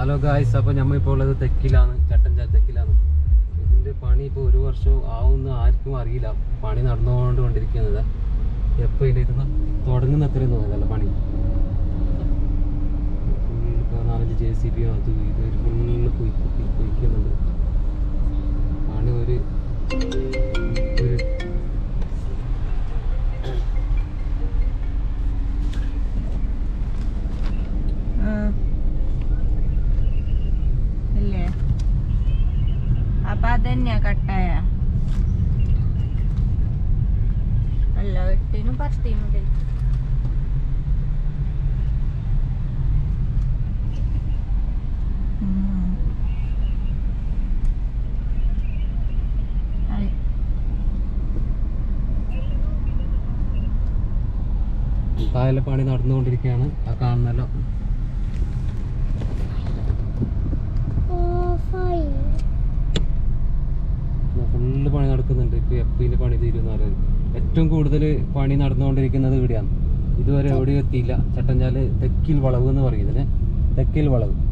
Hello guys അപ്പോൾ നമ്മൾ ഇപ്പോൾ ഉള്ളത് തെക്കിലാണ്. ചട്ടഞ്ചാൽ തെക്കിലാണ്. ഇതിന്റെ പണി ഇപ്പോൾ ഒരു വർഷം ആവുന്ന ആർക്കും അറിയില്ല. പണി നടന്നുകൊണ്ട് കൊണ്ടിരിക്കുന്നത് എപ്പോൾ ഇതിന്റെ ഇത് തുടങ്ങുന്ന അത്രയും തോന്നുന്നതല്ല പണി? ഫുൾ പതിനാലഞ്ച് ജെ സി ബി അത് ഇത് ഫുള്ള് അല്ല എട്ടിനും partimos. പാണി താഴെ പണി നടന്നുകൊണ്ടിരിക്കുകയാണ്. ആ കാണുന്നല്ലോ. ഫുള്ള് പണി നടക്കുന്നുണ്ട്. ഇപ്പൊ എപ്പിന്റെ പണി തീരുന്ന ഏറ്റവും കൂടുതൽ പണി നടന്നുകൊണ്ടിരിക്കുന്നത് ഇവിടെയാണ്. ഇതുവരെ എവിടെയും എത്തിയില്ല. ചട്ടഞ്ചാൽ തെക്കിൽ വളവ് എന്ന് പറയും ഇതിന്. തെക്കിൽ വളവ്.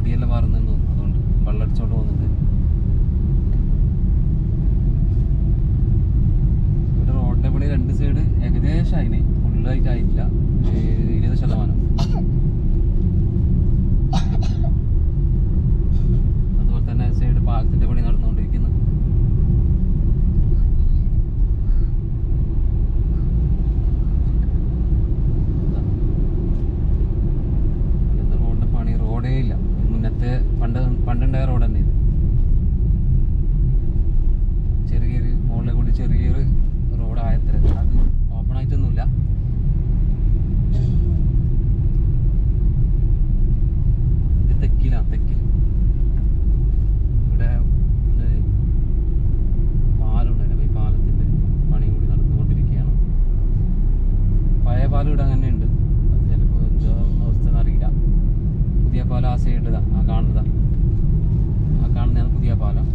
പൊടിയെല്ലാം മാറുന്നു അതുകൊണ്ട് വെള്ളടിച്ചോണ്ട് പോകുന്നുണ്ട്. ഇവിടെ റോഡിന്റെ പണി രണ്ട് സൈഡ് ഏകദേശം അതിന് ഫുള്ളായിട്ട് ചെറിയൊരു റോഡായത്ര. അത് ഓപ്പൺ ആയിട്ടൊന്നുമില്ല. ഇത് തെക്കിലാണ് പണി കൂടി പഴയ പാലം പുതിയ പാലം ആ ആ കാണുന്നതാ. ആ കാണുന്നതാണ് പുതിയ പാലം.